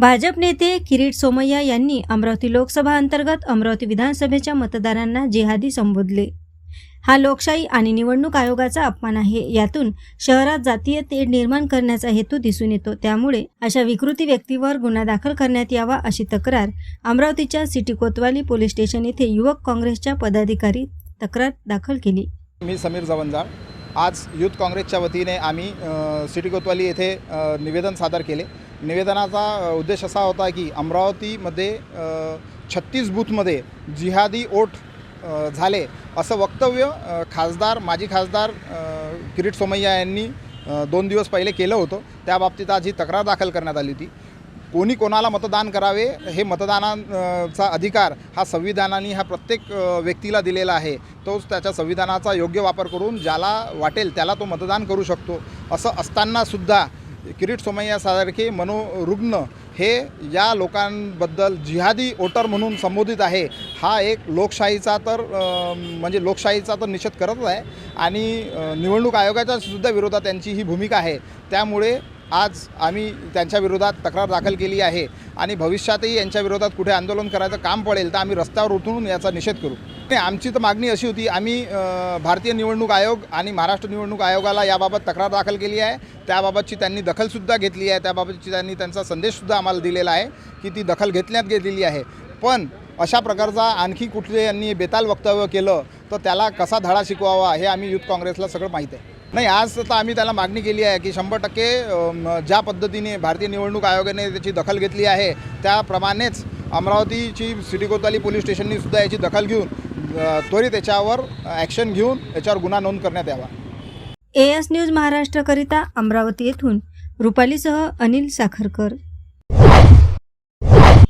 भाजप नेते किरीट सोमय्या यांनी अमरावती लोकसभा अंतर्गत अमरावती विधानसभेच्या मतदारांना जिहादी संबोधले. हा लोकशाही आणि निवडणूक आयोगाचा अपमान आहे. यातून शहरात जातीय तेढ निर्माण करण्याचा हेतू दिसून येतो. त्यामुळे अशा विकृती व्यक्तीवर गुन्हा दाखल करण्यात यावा अशी तक्रार अमरावतीच्या सिटी कोतवाली पोलीस स्टेशन येथे युवक काँग्रेसच्या पदाधिकारी तक्रार दाखल केली. मी समीर जवंजाळ आज युथ काँग्रेसच्या वतीने आम्ही सिटी कोतवाली येथे निवेदन सादर केले. निवेदनाचा उद्देश असा होता की अमरावतीमध्ये छत्तीस बूथमध्ये जिहादी ओठ झाले असं वक्तव्य खासदार माजी खासदार किरीट सोमय्या यांनी दोन दिवस पहिले केलं होतं. त्या बाबतीत आज ही तक्रार दाखल करण्यात आली होती. कोणी कोणाला मतदान करावे हे मतदानाचा अधिकार हा संविधानाने हा प्रत्येक व्यक्तीला दिलेला आहे. तोच त्याच्या संविधानाचा योग्य वापर करून ज्याला वाटेल त्याला तो मतदान करू शकतो. असं असतानासुद्धा किरीट सोमय्यासारखे मनोरुग्ण हे या लोकांबद्दल जिहादी वोटर म्हणून संबोधित आहे. हा एक लोकशाहीचा तर म्हणजे लोकशाहीचा तर निषेध करतच आहे आणि निवडणूक आयोगाच्या सुद्धा विरोधात त्यांची ही भूमिका आहे. त्यामुळे आज आम्ही त्यांच्या विरोधात तक्रार दाखल केली आहे आणि भविष्यातही यांच्या विरोधात कुठे आंदोलन करायचं काम पडेल तर आम्ही रस्त्यावर उतरून याचा निषेध करू. नाही आमची तर मागणी अशी होती आम्ही भारतीय निवडणूक आयोग आणि महाराष्ट्र निवडणूक आयोगाला याबाबत तक्रार दाखल केली आहे. त्याबाबतची त्यांनी दखलसुद्धा घेतली आहे त्याबाबतची त्यांनी त्यांचा संदेशसुद्धा आम्हाला दिलेला आहे की ती दखल घेतल्यात गेलेली आहे. पण अशा प्रकारचा आणखी कुठले यांनी बेताल वक्तव्य केलं तर त्याला कसा धडा शिकवावा हे आम्ही युथ काँग्रेसला सगळं माहीत आहे. नाही आज तर आम्ही त्याला मागणी केली आहे की शंभर टक्के ज्या पद्धतीने भारतीय निवडणूक आयोगाने त्याची दखल घेतली आहे त्याप्रमाणेच अमरावतीची सिटी कोतवाली पोलीस स्टेशननी सुद्धा याची दखल घेऊन त्वरित याच्यावर ॲक्शन घेऊन याच्यावर गुन्हा नोंद करण्यात यावा. ए एस न्यूज महाराष्ट्रकरिता अमरावती येथून रुपालीसह अनिल साखरकर.